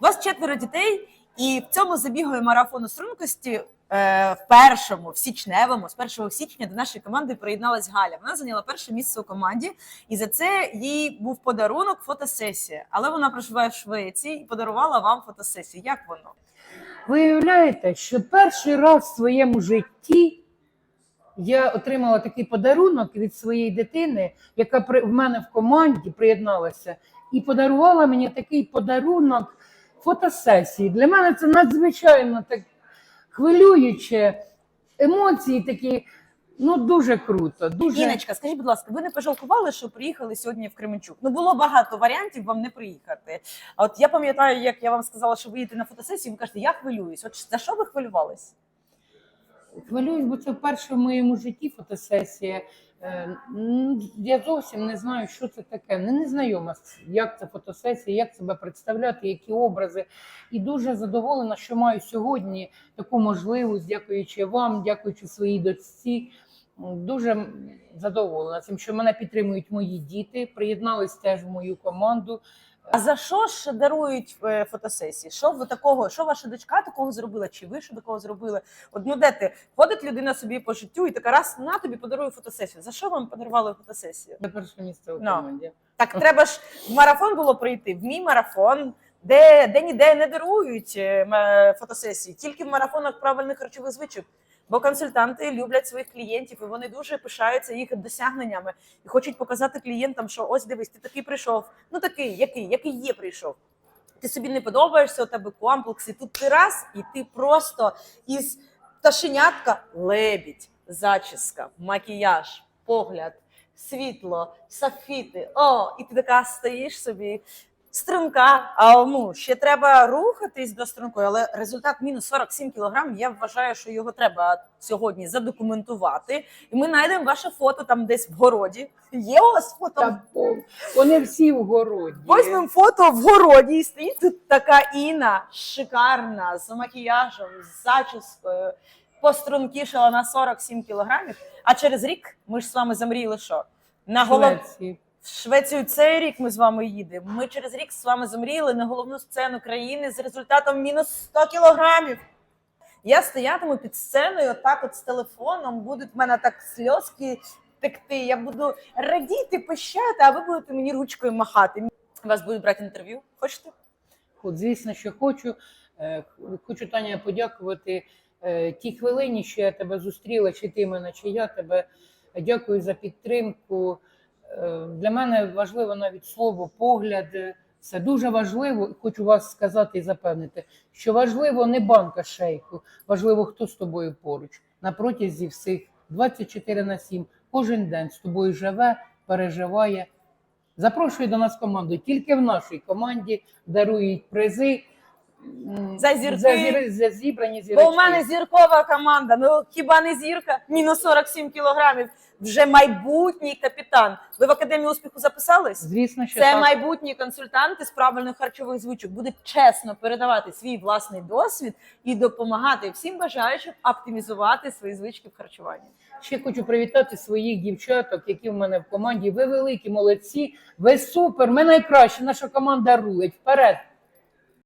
У вас четверо дітей, і в цьому забігою марафону стрункості е, в першому, в січневому, з 1 січня до нашої команди приєдналась Галя. Вона зайняла перше місце у команді, і за це їй був подарунок фотосесія. Але вона проживає в Швеції і подарувала вам фотосесію. Як воно? Ви уявляєте, що перший раз в своєму житті я отримала такий подарунок від своєї дитини, яка в мене в команді приєдналася, і подарувала мені такий подарунок фотосесії. Для мене це надзвичайно так хвилююче, емоції такі. Ну, дуже круто. Дуже Іночка, скажіть, будь ласка, ви не пожалкували, що приїхали сьогодні в Кременчук? Ну було багато варіантів вам не приїхати. А от я пам'ятаю, як я вам сказала, що ви їдете на фотосесію, ви кажете, я хвилююсь. От за що ви хвилювались? Хвилююсь, бо це вперше в моєму житті фотосесія. Е, Я зовсім не знаю, що це таке. Не, не знайома, з- як це фотосесія, як себе представляти, які образи. І дуже задоволена, що маю сьогодні таку можливість, дякуючи вам, дякуючи своїй дочці. Дуже задоволена цим, що мене підтримують мої діти, приєднались теж в мою команду. А за що ж дарують е, фотосесії? Що ви такого? Що ваша дочка такого зробила? Чи ви що такого зробили? От ну де ти ходить людина собі по життю і така раз на тобі подарую фотосесію. За що вам подарували фотосесію? Це перше місце у Ну. команді. Так треба ж в марафон було прийти, в мій марафон, де, де ніде не дарують е, фотосесії, тільки в марафонах правильних харчових звичок. Бо консультанти люблять своїх клієнтів, і вони дуже пишаються їх досягненнями і хочуть показати клієнтам, що ось дивись, ти такий прийшов. Ну такий, який, який є прийшов. Ти собі не подобаєшся, у тебе комплекс, і тут ти раз, і ти просто із пташенятка лебідь, зачіска, макіяж, погляд, світло, софіти. О, і ти така стоїш собі. Струнка, а ну ще треба рухатись до стрункою, але результат мінус 47 кілограм. Я вважаю, що його треба сьогодні задокументувати. І ми знайдемо ваше фото там десь в городі. Є у вас фото? Та вони всі в городі. Візьмемо фото в городі, і стоїть тут така Іна, шикарна, з макіяжем, з зачіскою, пострункішала на 47 кілограмів. А через рік ми ж з вами замріяли що? На голов... В Швецію цей рік ми з вами їдемо. Ми через рік з вами замріяли на головну сцену країни з результатом мінус 100 кілограмів. Я стоятиму під сценою, отак от з телефоном, будуть в мене так сльозки текти. Я буду радіти, пищати, а ви будете мені ручкою махати. Вас будуть брати інтерв'ю. Хочете? От, звісно, що хочу. Е, Хочу Таня подякувати е, тій хвилині, що я тебе зустріла, чи ти мене, чи я тебе. Дякую за підтримку. Е, Для мене важливо навіть слово погляд. Це дуже важливо. Хочу вас сказати і запевнити, що важливо не банка шейку, важливо, хто з тобою поруч на протязі всіх 24 на 7, кожен день з тобою живе, переживає. Запрошую до нас команду. Тільки в нашій команді дарують призи За зірки. за, зір- за зібрані зірочки. Бо у мене зіркова команда. Ну хіба не зірка? Мінус 47 кілограмів. Вже майбутній капітан. Ви в академію успіху записались? Звісно, що Це так. майбутні консультанти з правильних харчових звичок будуть чесно передавати свій власний досвід і допомагати всім бажаючим оптимізувати свої звички в харчуванні. Ще хочу привітати своїх дівчаток, які в мене в команді. Ви великі молодці, ви супер, ми найкращі. Наша команда рулить. Вперед!